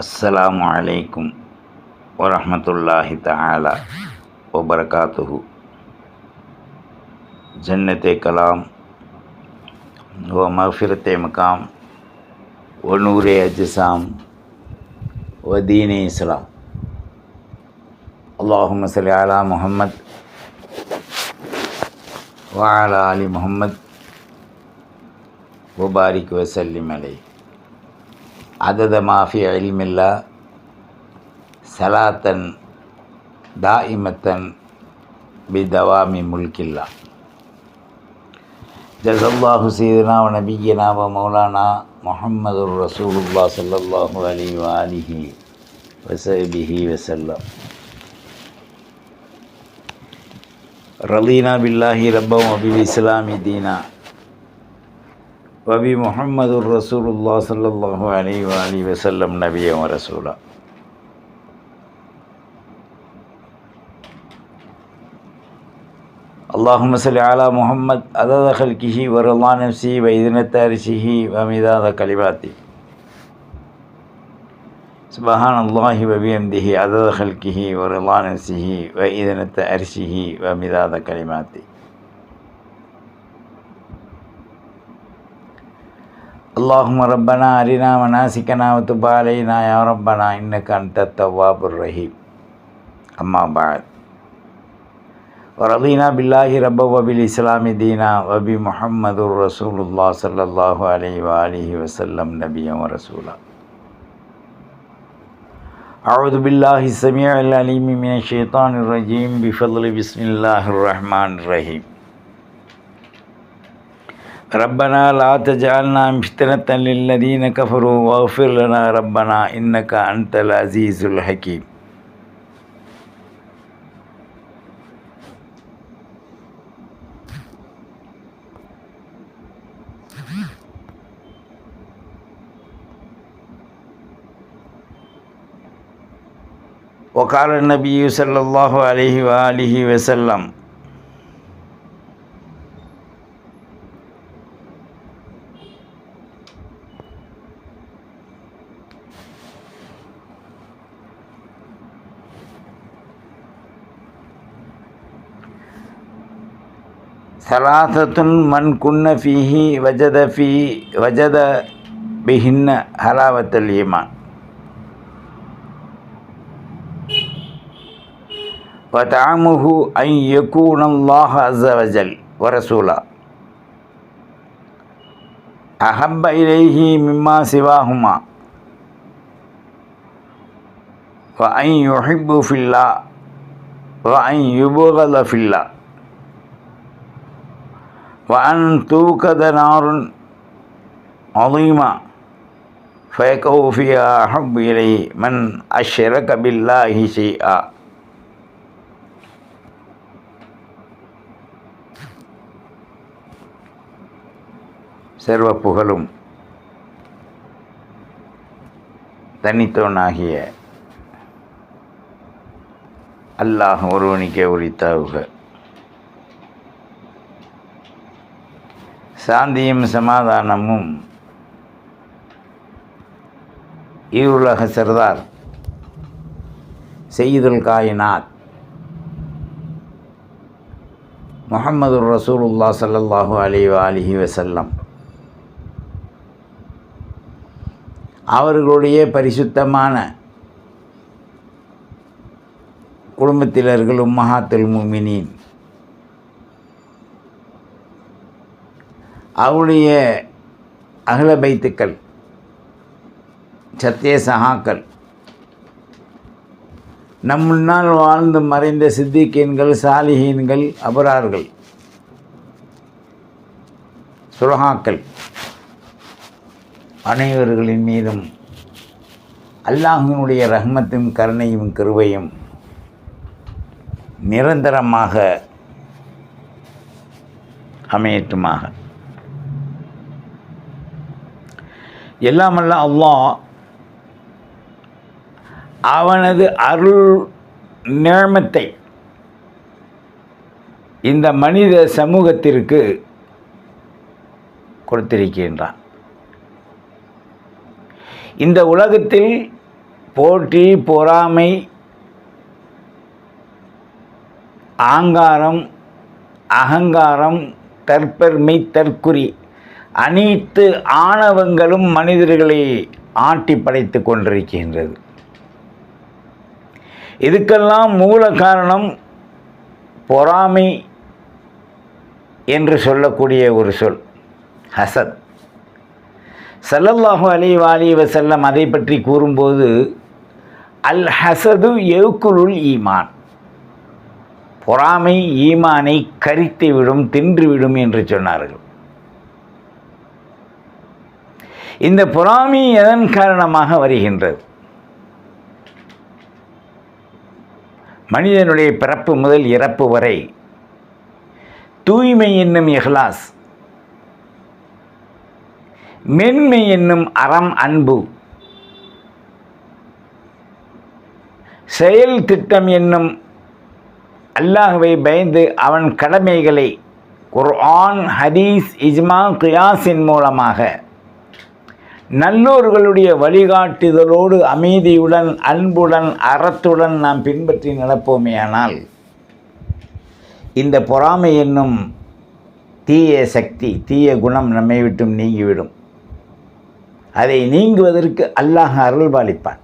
السلام عليكم ورحمة الله تعالى وبركاته جنة كلام ومغفرة مقام ونور أجسام ودين إسلام اللهم صل على محمد وعلى آل محمد وبارك وسلم عليه عدد ما في علم الله صلاة دائمة بدوام ملك الله. جزا الله سيدنا ونبينا ومولانا محمد رسول الله صلى الله عليه وآله وصحبه وسلم. رضينا بالله ربا وبالإسلام دينا. وبمحمد رسول الله صلى الله عليه وآله وسلم نبيا ورسولا. اللهم صل على محمد عدد خلقه ورضا نفسه وإذنة عرشه ومداد كلماته. سبحان الله وبحمده عدد خلقه ورضا نفسه وإذنة عرشه ومداد كلماته. اللهم ربنا أرنا مناسكنا وتب علينا يا ربنا إنك أنت التواب الرحيم. أما بعد. ورضينا بالله ربا وبالإسلام دينا وبمحمد رسول الله صلى الله عليه وآله وسلم نبيا ورسولا. أعوذ بالله السميع العليم من الشيطان الرجيم. بفضل بسم الله الرحمن الرحيم. ربنا لا تجعلنا فتنة للذين كفروا واغفر لنا ربنا إنك أنت العزيز الحكيم. وقال النبي صلى الله عليه وآله وسلم ثلاثة من كن فيه وجد في وجد بهن حلاوة الإيمان. وطعمه أن يكون الله عز وجل ورسوله أحب إليه مما سواهما. وأن يحب في الله وأن يبغض في الله. வன் தூக்கத நாருன் அலீமா ஃபேகௌஃபியா ஹப்பிலை மன் அஷ்ர கபில்லா ஹிசி ஆ சர்வ புகழும் தனித்தோனாகிய அல்லாஹ் ஒருவனிக்கே உரித்தாவுக சாந்தியும் சமாதானமும் ஈருலக சர்தார் செய்யுதுல் காயினாத். முகமது ரசூலுல்லா சல்லல்லாஹு அலி அலிஹி வசல்லம் அவர்களுடைய பரிசுத்தமான குடும்பத்தினர்கள் உம்மஹாத்துல் முமினின். அவருடைய அகல பைத்துக்கள் சத்திய சகாக்கள் நம் முன்னால் வாழ்ந்து மறைந்த சித்திகீன்கள் சாலிஹீன்கள் அபரார்கள் சுலகாக்கள் அனைவர்களின் மீதும் அல்லாஹினுடைய ரஹ்மத்தும் கருணையும் கிருவையும் நிரந்தரமாக அமையட்டுமாக. எல்லாமல்ல அல்லாஹ் அவனது அருள் நேமத்தை இந்த மனித சமூகத்திற்கு கொடுத்திருக்கின்றான். இந்த உலகத்தில் போட்டி பொறாமை ஆங்காரம் அகங்காரம் தற்பெருமை தற்குறி அனைத்து ஆணவங்களும் மனிதர்களை ஆட்டி படைத்து கொண்டிருக்கின்றது. இதுக்கெல்லாம் மூல காரணம் பொறாமை என்று சொல்லக்கூடிய ஒரு சொல் ஹசத். சல்லல்லாஹு அலி வாலி செல்லம் அதை பற்றி கூறும்போது அல் ஹசது எவுக்குலுல் ஈமான். பொறாமை ஈமானை கரித்துவிடும் தின்றுவிடும் என்று சொன்னார்கள். இந்த பொறாமை எதன் காரணமாக வருகின்றது? மனிதனுடைய பிறப்பு முதல் இறப்பு வரை தூய்மை என்னும் இஹ்லாஸ் மென்மை என்னும் அறம் அன்பு செயல் திட்டம் என்னும் அல்லாஹுவை பயந்து அவன் கடமைகளை குர்ஆன் ஹதீஸ் இஜ்மா கியாஸின் மூலமாக நல்லோர்களுடைய வழிகாட்டுதலோடு அமைதியுடன் அன்புடன் அறத்துடன் நாம் பின்பற்றி நடப்போமேயானால் இந்த பொறாமை என்னும் தீய சக்தி தீய குணம் நம்மை விட்டும் நீங்கிவிடும். அதை நீங்குவதற்கு அல்லாஹ் அருள்பாலிப்பான்.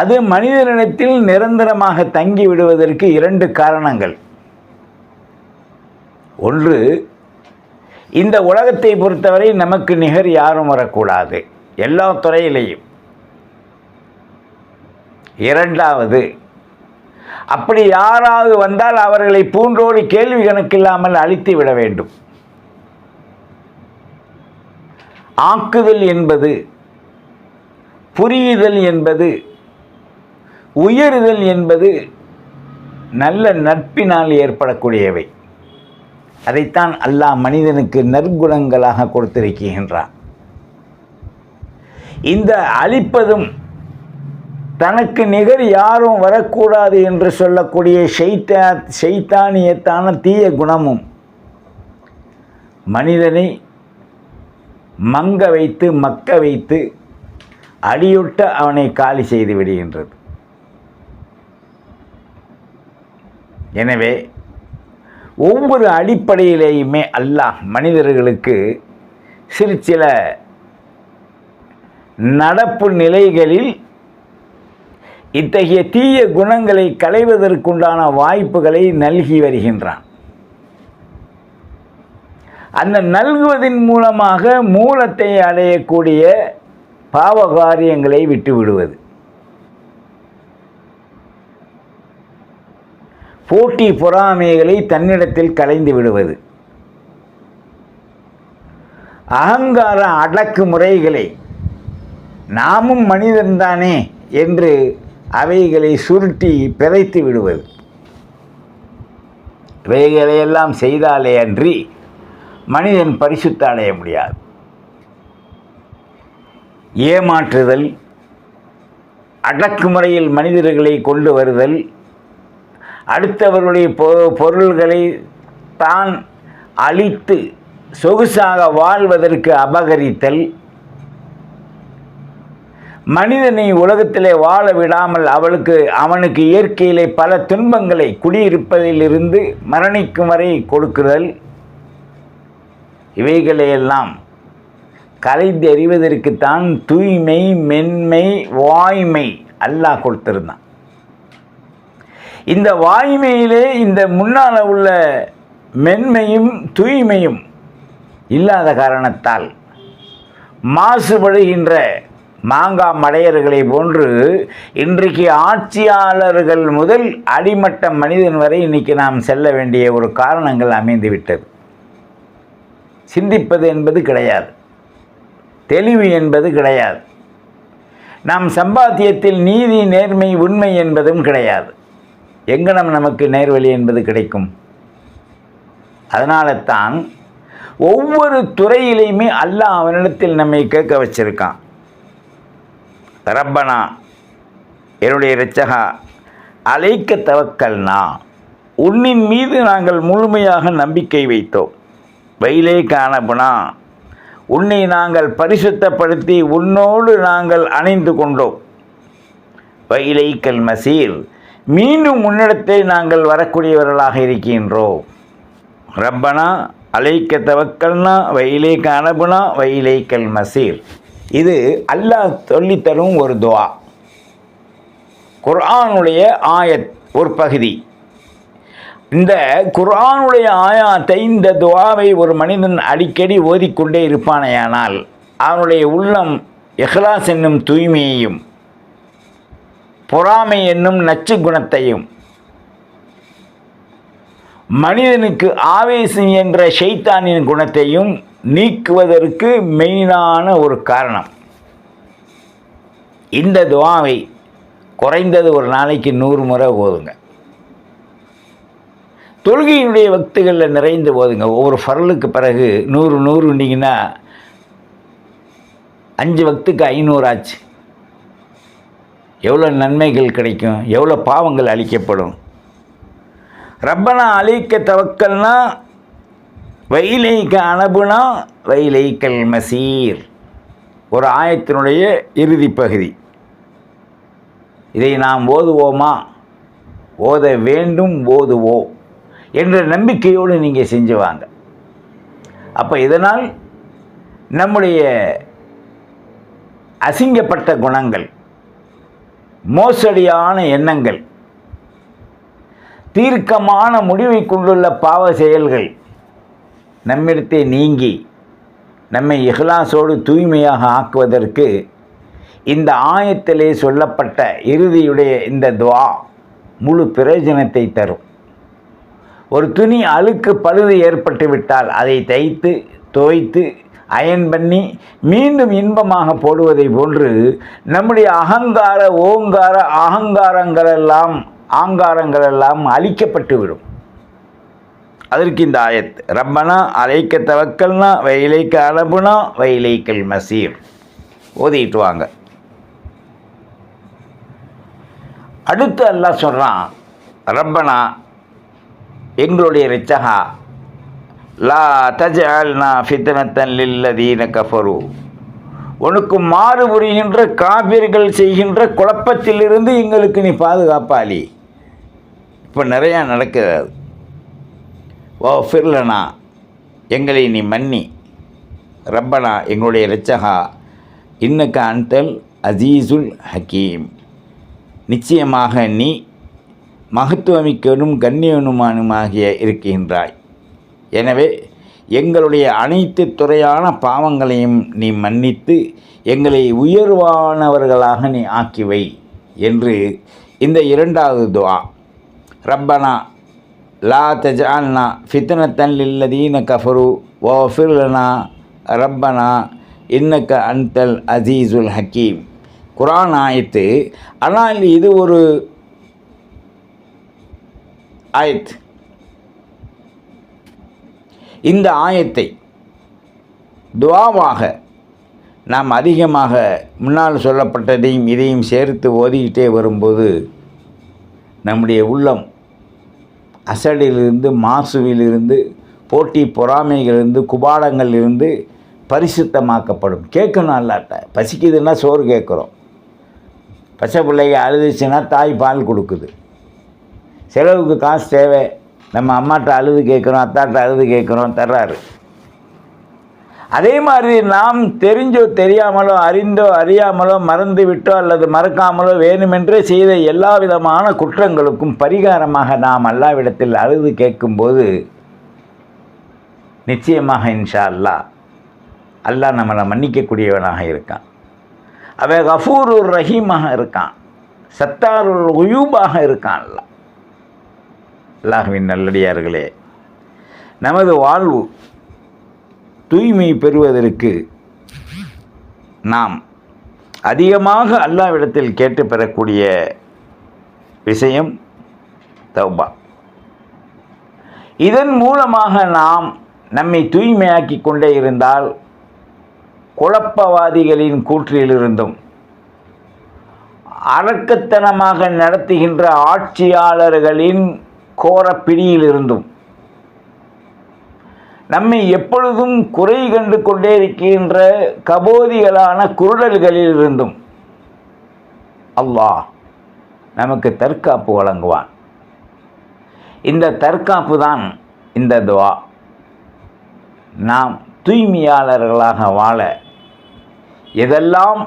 அது மனிதனிடத்தில் நிரந்தரமாக தங்கி விடுவதற்கு இரண்டு காரணங்கள். ஒன்று இந்த உலகத்தை பொறுத்தவரை நமக்கு நிகர் யாரும் வரக்கூடாது. எல்லா துறையிலையும். இரண்டாவது அப்படி யாராவது வந்தால் அவர்களை பூன்றோடு கேள்வி கணக்கில்லாமல் அழித்து விட வேண்டும். ஆக்குதல் என்பது புரியுதல் என்பது உயருதல் என்பது நல்ல நட்பினால் ஏற்படக்கூடியவை. அதைத்தான் அல்லாஹ் மனிதனுக்கு நற்குணங்களாக கொடுத்திருக்கின்றான். இந்த அழிப்பதும் தனக்கு நிகர் யாரும் வரக்கூடாது என்று சொல்லக்கூடிய ஷைத்தா ஷைத்தானியத்தான தீய குணமும் மனிதனை மங்க வைத்து மக்க வைத்து அடியுட்ட அவனை காலி செய்து விடுகின்றது. எனவே ஒவ்வொரு அடிப்படையிலேயுமே அல்லாஹ் மனிதர்களுக்கு சிறு சில நடப்பு நிலைகளில் இத்தகைய தீய குணங்களை களைவதற்குண்டான வாய்ப்புகளை நல்கி வருகின்றான். அந்த நல்குவதன் மூலமாக மூலத்தை அடையக்கூடிய பாவ காரியங்களை விட்டு விடுவது போட்டி பொறாமைகளை தன்னிடத்தில் கலைந்து விடுவது. அகங்கார அடக்கு முறைகளை நாமும் மனிதன்தானே என்று அவைகளை சுருட்டி பிதைத்து விடுவது. இவைகளையெல்லாம் செய்தாலே அன்றி மனிதன் பரிசுத்த அடைய முடியாது. ஏமாற்றுதல் அடக்குமுறையில் மனிதர்களை கொண்டு வருதல் அடுத்தவர்களுடைய பொ பொருள்களை தான் அழித்து சொகுசாக வாழ்வதற்கு அபகரித்தல். மனிதனை உலகத்திலே வாழ விடாமல் அவளுக்கு அவனுக்கு இயற்கையிலே பல துன்பங்களை குடியிருப்பதிலிருந்து மரணிக்கும் வரை கொடுக்குதல் இவைகளையெல்லாம் கலைந்தறிவதற்குத்தான் தூய்மை மென்மை வாய்மை அல்லாஹ் கொடுத்திருந்தான். இந்த வாய்மையிலே இந்த முன்னால் உள்ள மென்மையும் தூய்மையும் இல்லாத காரணத்தால் மாசுபடுகின்ற மாங்கா மடையர்களை போன்று இன்றைக்கு ஆட்சியாளர்கள் முதல் அடிமட்ட மனிதன் வரை இன்னைக்கு நாம் செல்ல வேண்டிய ஒரு காரணங்கள் அமைந்துவிட்டது. சிந்திப்பது என்பது கிடையாது. தெளிவு என்பது கிடையாது. நாம் சம்பாத்தியத்தில் நீதி நேர்மை உண்மை என்பதும் கிடையாது. எங்கனம் நமக்கு நேர்வழி என்பது கிடைக்கும்? அதனால தான் ஒவ்வொரு துறையிலையுமே அல்லாஹ் அவனிடத்தில் நம்மை கேட்க வச்சிருக்கான். ரப்பனா என்னுடைய இரட்சகா அழைக்க தவக்கல்னா உன்னின் மீது நாங்கள் முழுமையாக நம்பிக்கை வைத்தோம். வயலே காணபுனா உன்னை நாங்கள் பரிசுத்தப்படுத்தி உன்னோடு நாங்கள் அணைந்து கொண்டோம். வைலைக்கல் மசீர் மீண்டும் உன்னிடத்தை நாங்கள் வரக்கூடியவர்களாக இருக்கின்றோம். ரப்பனா அலைக்க தவக்கல்னா வைலேக்க அனபுனா கல் மசீர். இது அல்லாஹ் சொல்லித்தரும் ஒரு துவா. குர்ஆனுடைய ஆயத் ஒரு பகுதி. இந்த குர்ஆனுடைய ஆயாத்தை இந்த துவாவை ஒரு மனிதன் அடிக்கடி ஓதிக்கொண்டே இருப்பானேயானால் அவனுடைய உள்ளம் எஹ்லாஸ் என்னும் தூய்மையையும் பொறாமை என்னும் நச்சு குணத்தையும். மனிதனுக்கு ஆவேசம் என்ற ஷைத்தானின் குணத்தையும் நீக்குவதற்கு மெயினான ஒரு காரணம். இந்த துவாவை குறைந்தது ஒரு நாளைக்கு நூறு முறை ஓதுங்க. தொழுகையினுடைய வக்துகளில் நிறைந்து போதுங்க ஒவ்வொரு ஃபரலுக்கு பிறகு நூறு நூறுண்டிங்கன்னா அஞ்சு வக்துக்கு ஐநூறு ஆச்சு. எவ்வளோ நன்மைகள் கிடைக்கும் எவ்வளோ பாவங்கள் அழிக்கப்படும். ரப்பனா அழிக்க தவக்கல்னா வயிலைக்கு அனபுனா வயிலைக்கல் மசீர். ஒரு ஆயத்தினுடைய இறுதி பகுதி. இதை நாம் ஓதுவோமா? ஓத வேண்டும் ஓதுவோம் என்ற நம்பிக்கையோடு நீங்கள் செஞ்சு வாங்க. அப்போ இதனால் நம்முடைய அசிங்கப்பட்ட குணங்கள் மோசடியான எண்ணங்கள் தீர்க்கமான முடிவை கொண்டுள்ள பாவ செயல்கள் நம்மிடத்தை நீங்கி நம்மை இஹ்லாசோடு தூய்மையாக ஆக்குவதற்கு இந்த ஆயத்திலே சொல்லப்பட்ட இறுதியுடைய இந்த துவா முழு பிரயோஜனத்தை தரும். ஒரு துணி அழுக்கு பழுது ஏற்பட்டு விட்டால் அதை தைத்து துவைத்து அயன் பண்ணி மீண்டும் இன்பமாக போடுவதை போன்று நம்முடைய அகங்கார ஓங்கார அகங்காரங்களெல்லாம் ஆங்காரங்களெல்லாம் அழிக்கப்பட்டு விடும். அதற்கு இந்த ஆயத் ரப்பனா அலைக்க தவக்கல்னா வயலைக்க அளபுனா வயலைக்கல் மசீர். ஓதிட்டு வாங்க. அடுத்து அல்லாஹ் சொல்கிறான் ரப்பனா எங்களுடைய ரிச்சகா லா தஜால்னா ஃபித்னத்தன் லில்லதீன கஃபரு. உனக்கு மாறு புரிகின்ற காபிர்கள் செய்கின்ற குழப்பத்திலிருந்து எங்களுக்கு நீ பாதுகாப்பாளி. இப்போ நிறையா நடக்கிறது ஓ ஃபிர்லனா எங்களை நீ மன்னி. ரப்பனா எங்களுடைய ரச்சகா இன்னக்க அன்தல் அசீசுல் ஹக்கீம் நிச்சயமாக நீ மகத்துவமிக்கனும் கண்ணியனுமானுமாகிய இருக்கின்றாய். எனவே எங்களுடைய அனைத்து துறையான பாவங்களையும் நீ மன்னித்து எங்களை உயர்வானவர்களாக நீ ஆக்கிவை என்று இந்த இரண்டாவது துவா. ரப்பனா லா தஜால்னா ஃபித்னத்தன் இல்லதீன கஃபரு ஓ ஃபிர்லனா ரப்பனா இன்னக்க அன்தல் அசீசுல் ஹக்கீம். குரான் ஆயத்து ஆனால் இது ஒரு ஆயத். இந்த ஆயத்தை துவாவாக நாம் அதிகமாக முன்னால் சொல்லப்பட்டதையும் இதையும் சேர்த்து ஓதிக்கிட்டே வரும்போது நம்முடைய உள்ளம் அசடிலிருந்து மாசுவிலிருந்து போட்டி பொறாமைகளிலிருந்து குபாடங்களிலிருந்து பரிசுத்தமாக்கப்படும். கேட்கணும் அல்லாட்ட. பசிக்குதுன்னா சோறு கேட்குறோம். பச்சை பிள்ளைங்க அழுதுச்சுன்னா தாய் பால் கொடுக்குது. செலவுக்கு காசு தேவை. நம்ம அம்மாட்ட அழுது கேட்குறோம் அத்தாட்ட அழுது கேட்குறோம் தர்றாரு. அதே மாதிரி நாம் தெரிஞ்சோ தெரியாமலோ அறிந்தோ அறியாமலோ மறந்து விட்டோ அல்லது மறக்காமலோ வேணுமென்றே செய்த எல்லா விதமான குற்றங்களுக்கும் பரிகாரமாக நாம் அல்லாவிடத்தில் அழுது கேட்கும்போது நிச்சயமாக இன்ஷா அல்லா அல்லாஹ் நம்மளை மன்னிக்கக்கூடியவனாக இருக்கான். அவன் கஃபூர் ரஹீமாக இருக்கான். சத்தாருள் உயூபாக இருக்கான் அல்லா அல்லாஹுவின் நல்லடியார்களே நமது வாழ்வு தூய்மை பெறுவதற்கு நாம் அதிகமாக அல்லாவிடத்தில் கேட்டு பெறக்கூடிய விஷயம் தௌபா. இதன் மூலமாக நாம் நம்மை தூய்மையாக்கி கொண்டே இருந்தால் குழப்பவாதிகளின் கூற்றிலிருந்தும் அரக்கத்தனமாக நடத்துகின்ற ஆட்சியாளர்களின் கோர பிடியிலிருந்தும். நம்மை எப்பொழுதும் குறை கண்டு கொண்டே இருக்கின்ற கபோதிகளான குருடல்களில் இருந்தும் அல்லாஹ் நமக்கு தற்காப்பு வழங்குவான். இந்த தற்காப்பு தான் இந்த துவா. நாம் தூய்மையாளர்களாக வாழ எதெல்லாம்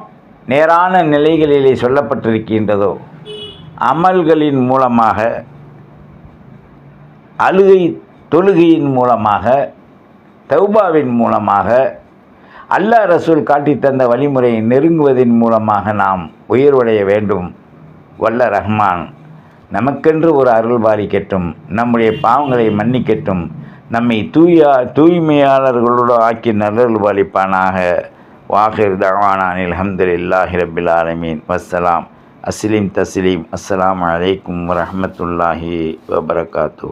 நேரான நிலைகளிலே சொல்லப்பட்டிருக்கின்றதோ அமல்களின் மூலமாக அழுகை தொழுகையின் மூலமாக தௌபாவின் மூலமாக அல்லாஹ் ரசூல் காட்டித் தந்த வழிமுறையை நெருங்குவதன் மூலமாக நாம் உயர்வடைய வேண்டும். வல்ல ரஹ்மான் நமக்கென்று ஒரு அருள் பாலிக்கட்டும் நம்முடைய பாவங்களை மன்னிக்கட்டும் நம்மை தூயா தூய்மையாளர்களோடு ஆக்கி நல்லருள் பாலிப்பானாக வாஹிர் தவானானில் அல்ஹம்துலில்லாஹி ரபில் ஆலமீன். வசலாம் அஸ்லீம் தஸ்லீம் அஸ்லாம் அலைக்கும் வரமத்துல்லாஹி வபரகாத்தூ